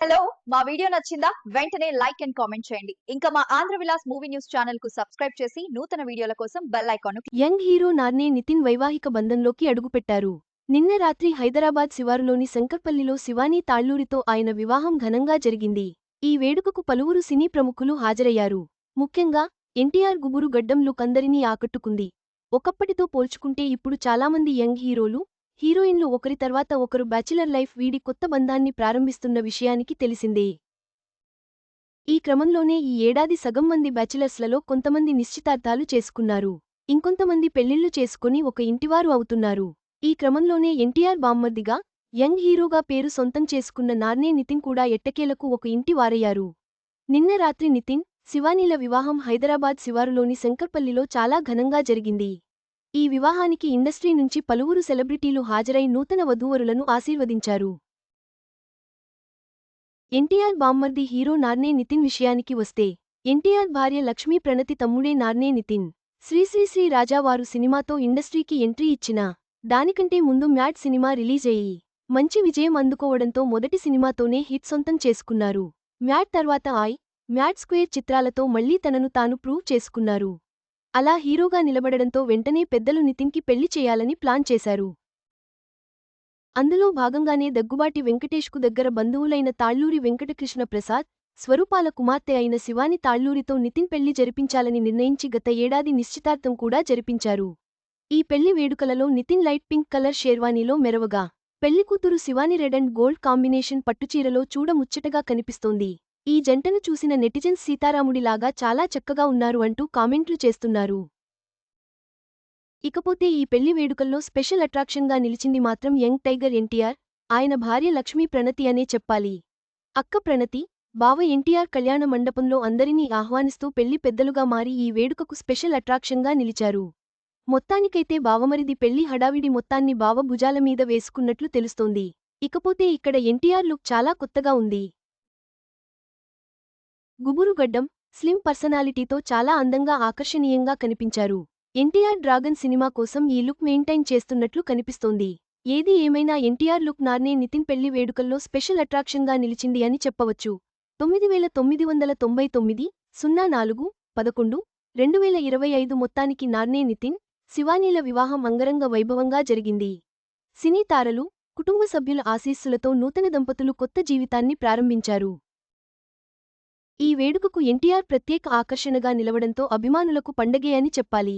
Hello మా video నచ్చిందా? వెంటనే లైక్ అండ్ కామెంట్ చేయండి. ఇంకా మా ఆంధ్ర విలాస్ మూవీ న్యూస్ ఛానల్కు సబ్స్క్రైబ్ చేసి నూతన వీడియోల కోసం bell icon young hero Narne Nithin వైవాహిక బంధంలోకి అడుగుపెట్టారు. నిన్న రాత్రి హైదరాబాద్ శివారులోని శంకర్పల్లిలో శివానీ తాళ్ళూరితో ఆయన వివాహం ఘనంగా జరిగింది. ఈ వేడుకకు పలువురు సినీ ప్రముఖులు హాజరయ్యారు. ముఖ్యంగా ఎన్టీఆర్ గుబురు గడ్డం లుక్ అందరినీ ఆకట్టుకుంది. ఒకప్పటితో పోల్చుకుంటే ఇప్పుడు చాలామంది యంగ్ హీరోలు హీరోయిన్లు ఒకరి తర్వాత ఒకరు బ్యాచిలర్ లైఫ్ వీడి కొత్త బంధాన్ని ప్రారంభిస్తున్న విషయానికి తెలిసిందే. ఈ క్రమంలోనే ఈ ఏడాది సగం మంది బ్యాచిలర్స్లలో కొంతమంది నిశ్చితార్థాలు చేసుకున్నారు. ఇంకొంతమంది పెళ్ళిళ్ళు చేసుకుని ఒక ఇంటివారు అవుతున్నారు. ఈ క్రమంలోనే ఎన్టీఆర్ బామ్మర్దిగా యంగ్ హీరోగా పేరు సొంతం చేసుకున్న నార్నే నితిన్ కూడా ఎట్టకేలకు ఒక ఇంటి వారయ్యారు నిన్న రాత్రి నితిన్ శివానీల వివాహం హైదరాబాద్ శివారులోని శంకర్పల్లిలో చాలా ఘనంగా జరిగింది. ఈ వివాహానికి ఇండస్ట్రీ నుంచి పలువురు సెలబ్రిటీలు హాజరై నూతన వధూవరులను ఆశీర్వదించారు. ఎన్టీఆర్ బామ్మర్ది హీరో నార్నే నితిన్ విషయానికి వస్తే ఎన్టీఆర్ భార్య లక్ష్మీ ప్రణతి తమ్ముడే నార్నే నితిన్. శ్రీశ్రీశ్రీ రాజావారు సినిమాతో ఇండస్ట్రీకి ఎంట్రీ ఇచ్చినా దానికంటే ముందు మ్యాడ్ సినిమా రిలీజ్ అయ్యి మంచి విజయం అందుకోవడంతో మొదటి సినిమాతోనే హిట్ సొంతం చేసుకున్నారు. మ్యాడ్ తర్వాత ఆయ్ మ్యాడ్ స్క్వేర్ చిత్రాలతో మళ్ళీ తనను తాను ప్రూవ్ చేసుకున్నారు. అలా హీరోగా నిలబడడంతో వెంటనే పెద్దలు నితిన్కి పెళ్ళి చేయాలని ప్లాన్ చేశారు. అందులో భాగంగానే దగ్గుబాటి వెంకటేష్కు దగ్గర బంధువులైన తాళ్ళూరి వెంకటకృష్ణ ప్రసాద్ స్వరూపాల కుమార్తె అయిన శివాని తాళ్ళూరితో నితిన్ పెళ్ళి జరిపించాలని నిర్ణయించి గత ఏడాది నిశ్చితార్థం కూడా జరిపించారు. ఈ పెళ్ళి వేడుకలలో నితిన్ లైట్ పింక్ కలర్ షేర్వానీలో మెరవగా పెళ్ళికూతురు Shivani red and gold combination పట్టుచీరలో చూడముచ్చటగా కనిపిస్తోంది. ఈ జంటను చూసిన నెటిజన్స్ సీతారాముడిలాగా చాలా చక్కగా ఉన్నారు అంటూ కామెంట్లు చేస్తున్నారు. ఇకపోతే ఈ పెళ్ళి వేడుకల్లో స్పెషల్ అట్రాక్షన్గా నిలిచింది మాత్రం యంగ్ టైగర్ ఎన్టీఆర్ ఆయన భార్య లక్ష్మీ ప్రణతి అనే చెప్పాలి. అక్క ప్రణతి బావ ఎన్టీఆర్ కళ్యాణ మండపంలో అందరినీ ఆహ్వానిస్తూ పెళ్ళి పెద్దలుగా మారి ఈ వేడుకకు స్పెషల్ అట్రాక్షన్గా నిలిచారు. మొత్తానికైతే బావమరిది పెళ్ళి హడావిడి మొత్తాన్ని బావ భుజాల మీద వేసుకున్నట్లు తెలుస్తోంది. ఇకపోతే ఇక్కడ ఎన్టీఆర్ లుక్ చాలా కొత్తగా ఉంది. గుబురుగడ్డం స్లిమ్ పర్సనాలిటీతో చాలా అందంగా ఆకర్షణీయంగా కనిపించారు. ఎన్టీఆర్ డ్రాగన్ సినిమా కోసం ఈ లుక్ మెయింటైన్ చేస్తున్నట్లు కనిపిస్తోంది. ఏది ఏమైనా ఎన్టీఆర్ లుక్ నార్నే నితిన్ పెళ్ళి వేడుకల్లో స్పెషల్ అట్రాక్షన్గా నిలిచింది అని చెప్పవచ్చు. తొమ్మిది వేల తొమ్మిది వందల తొంభై తొమ్మిది సున్నా నాలుగు పదకొండు రెండు వేల ఇరవై ఐదు మొత్తానికి నార్నే నితిన్ శివానీల వివాహం అంగరంగ వైభవంగా జరిగింది. సినీ తారలు కుటుంబ సభ్యుల ఆశీస్సులతో నూతన దంపతులు కొత్త జీవితాన్ని ప్రారంభించారు. ఈ వేడుకకు ఎన్టీఆర్ ప్రత్యేక ఆకర్షణగా నిలవడంతో అభిమానులకు పండగే అని చెప్పాలి.